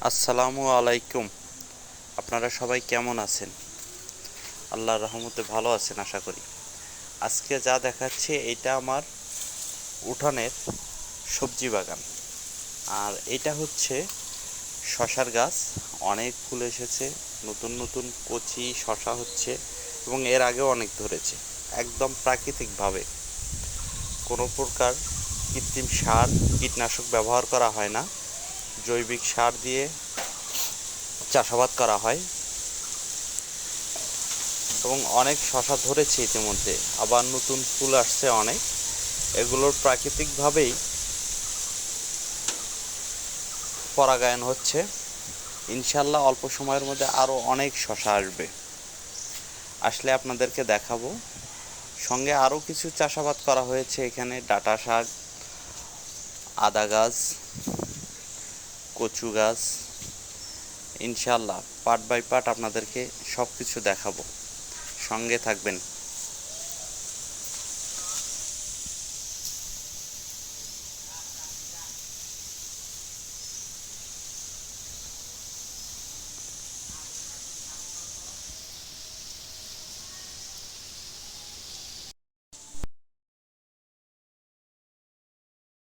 আসসালামু আলাইকুম। আপনারা সবাই কেমন আছেন? আল্লাহর রহমতে ভালো আছেন, আশা করি। আজকে যা দেখাচ্ছে এটা আমার উঠানের সবজি বাগান। আর এটা হচ্ছে শশার গাছ। অনেক ফুল এসেছে, নতুন নতুন কচি, শশা হচ্ছে এবং এর আগেও অনেক ধরেছে। একদম প্রাকৃতিকভাবে। কোনো প্রকার কৃত্রিম সার, কীটনাশক ব্যবহার করা হয় না। জৈবিক সার দিয়ে চাষাবাদ করা হয়। এবং অনেক শশা ধরেছে ইতিমধ্যে, আবার নতুন ফুল আসছে অনেক। এগুলোর প্রাকৃতিকভাবেই পরাগায়ন হচ্ছে। ইনশাল্লাহ অল্প সময়ের মধ্যে আরও অনেক শশা আসবে। আসলে আপনাদেরকে দেখাবো। সঙ্গে আরও কিছু চাষাবাদ করা হয়েছে এখানে, ডাটা শাক, আদা গাছ কচু গাছ ইনশাল্লাহ পার্ট বাই পার্ট আপনাদেরকে সব কিছু দেখাবো। সঙ্গে থাকবেন।